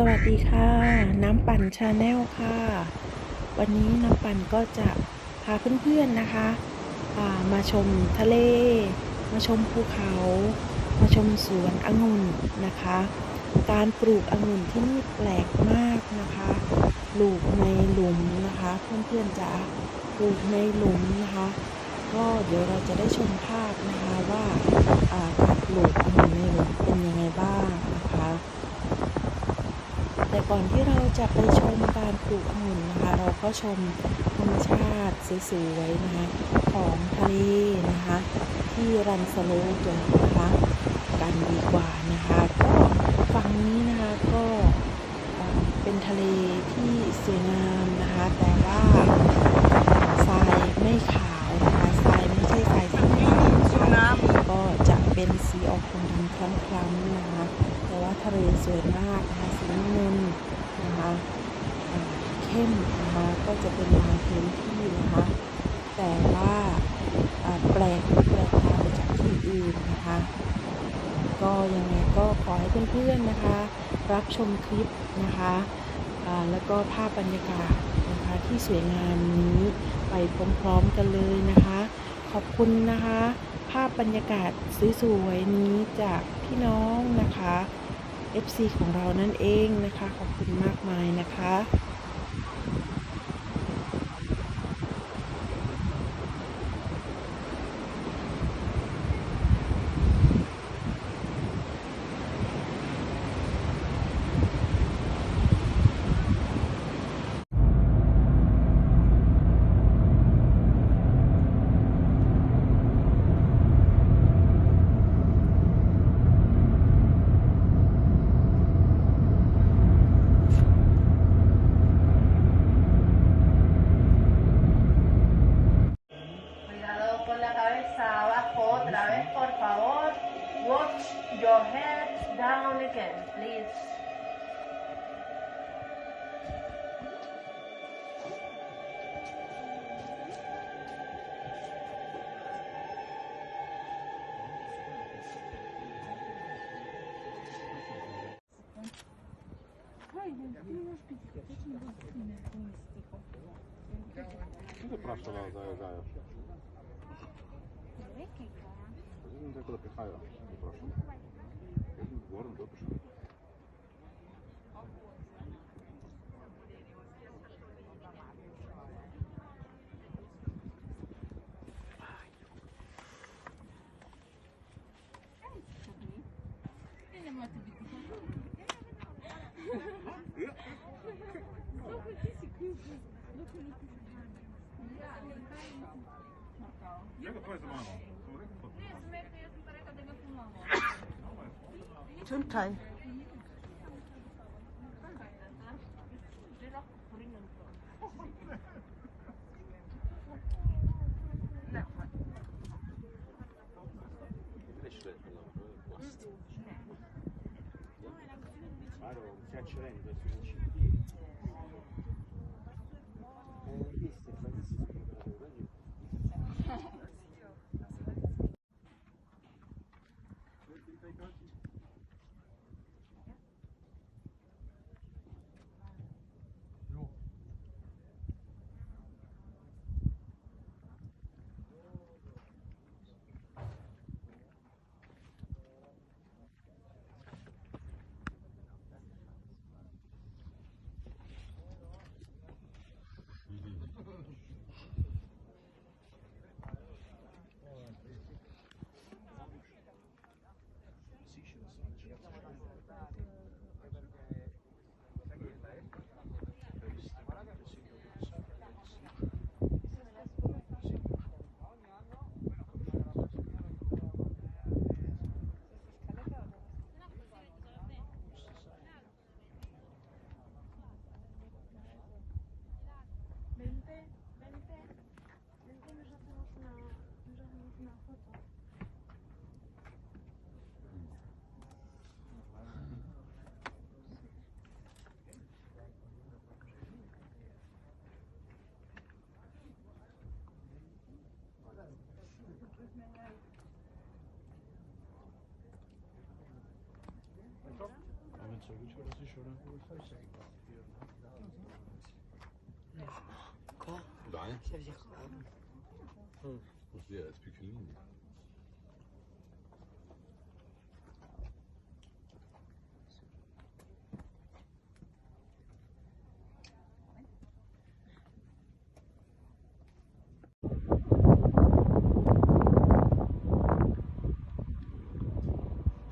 สวัสดีค่ะ น้ำปั่นชาแนลค่ะ วันนี้น้ำปั่นก็จะพาเพื่อนๆนะคะามาชมทะเล มาชมภูเขา มาชมสวนองุ่นนะคะ การปลูกองุ่นที่นี่แปลกมากนะคะปลูกในหลุมนะคะ เพื่อนๆจะปลูกในหลุมนะคะ ก็เดี๋ยวเราจะได้ชมภาพนะคะว่าการปลูกองุ่นในหลุมเป็นยังไงบ้างนะคะ แต่ก่อนที่เราจะไปชมการปลูกองุ่นนะคะ เราก็ชมธรรมชาติสวยๆนะคะของทะเลนะคะ ที่รันสโลปเลยนะคะกันดีกว่านะคะก็ฝั่งนี้นะคะก็เป็นทะเลที่สวยงามนะคะ แต่ว่าทรายไม่ขาวนะคะทรายไม่ใช่ทรายสีขาวนะคะก็จะเป็นสีออกคดินคล้ำๆนะคะแต่ว่าทะเลสวยมากนะคะสีน้ำเงิน เข้มนะคะก็จะเป็นบางพื้นที่นะคะ แต่ว่าแปลกแปลกตาไปจากที่อื่นนะคะ ก็ยังไงก็ขอให้เพื่อนๆนะคะ รับชมคลิปนะคะแล้วก็ภาพบรรยากาศนะคะที่สวยงามนี้ไปพร้อมๆกันเลยนะคะ ขอบคุณนะคะ ภาพบรรยากาศสวยๆนี้จากพี่น้องนะคะ FC ของเรานั่นเองนะคะ ขอบคุณมากมายนะคะ please. Ти запрашувала заїжджаю. Великий кара. Ну, так, коли пихаю, запрошую. Горно, допишемо. 사람한테 Чунтай. des sujets. 저기 초록색 저랑 그걸 살짝 이거 Quoi Bah rien. Ça veut dire quoi hum. On se.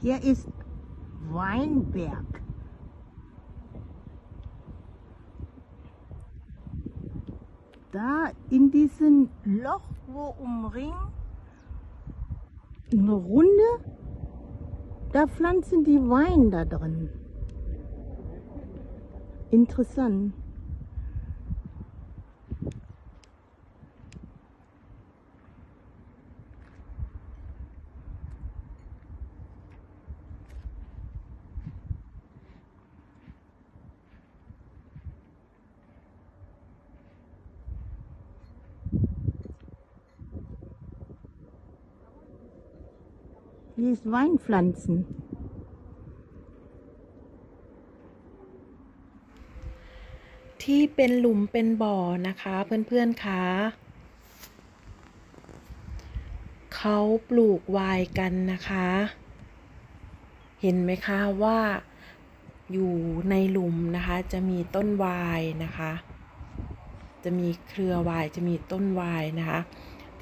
Hier ist Weinberg. Da in diesem Loch, wo umringt eine Runde, da pflanzen die Wein da drin. Interessant. Hier ist Weinpflanzen. ที่เป็นหลุมเป็นบ่อนะคะเพื่อนๆคะเขาปลูกไวน์กันนะคะ เห็นไหมคะว่าอยู่ในหลุมนะคะจะมีต้นไวน์นะคะ จะมีเครือไวน์จะมีต้นไวน์นะคะ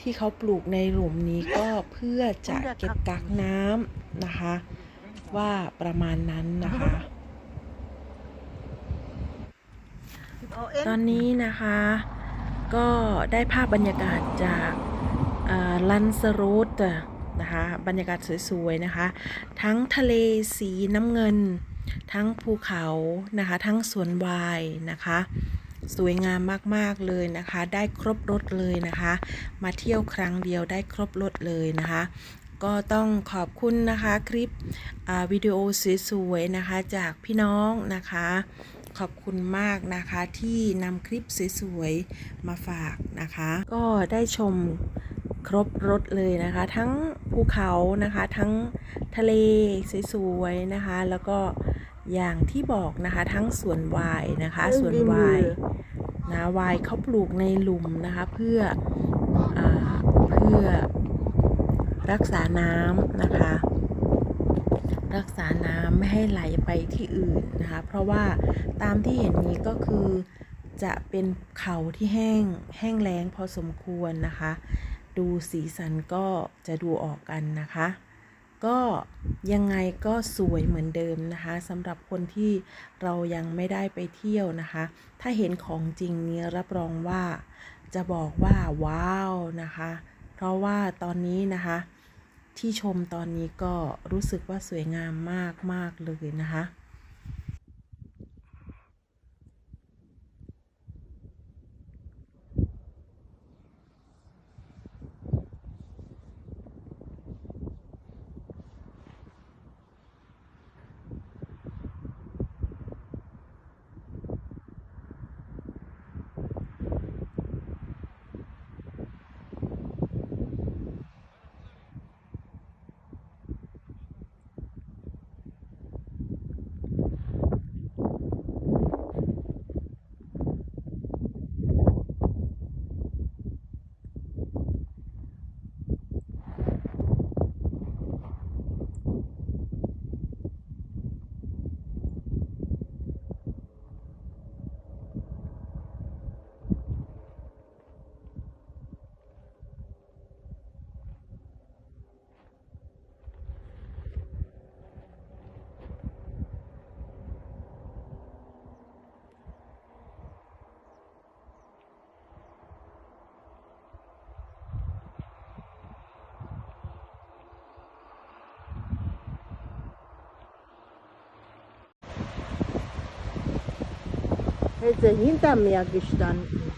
ที่เขาปลูกในหลุมนี้ก็เพื่อจะเก็บกักน้ำนะคะ ว่าประมาณนั้นนะคะ ตอนนี้นะคะ ก็ได้ภาพบรรยากาศจากลันสรูดนะคะบรรยากาศสวยๆนะคะ ทั้งทะเลสีน้ำเงิน ทั้งภูเขานะคะ ทั้งสวนวายนะคะ สวยงามมากๆเลยนะคะ ได้ครบรถเลยนะคะ มาเที่ยวครั้งเดียวได้ครบรถเลยนะคะ ก็ต้องขอบคุณนะคะคลิปวิดีโอสวยๆนะคะจากพี่น้องนะคะ ขอบคุณมากนะคะที่นำคลิปสวยๆมาฝากนะคะ ก็ได้ชมครบรถเลยนะคะ ทั้งภูเขานะคะ ทั้งทะเลสวยๆนะคะ แล้วก็ อย่างที่บอกนะคะทั้งสวนวายนะคะสวนวายนะวายเขาปลูกในหลุมนะคะเพื่ออาเพื่อรักษาน้ำนะคะ รักษาน้ำไม่ให้ไหลไปที่อื่นนะคะ เพราะว่าตามที่เห็นนี้ก็คือจะเป็นเขาที่แห้งแห้งแล้งพอสมควรนะคะ ดูสีสันก็จะดูออกกันนะคะ ก็ยังไงก็สวยเหมือนเดิมนะคะสำหรับคนที่เรายังไม่ได้ไปเที่ยวนะคะ ถ้าเห็นของจริงนี้รับรองว่าจะบอกว่าว้าวนะคะ เพราะว่าตอนนี้นะคะ ที่ชมตอนนี้ก็รู้สึกว่าสวยงามมากมากเลยนะคะ Hätte hinter mir gestanden.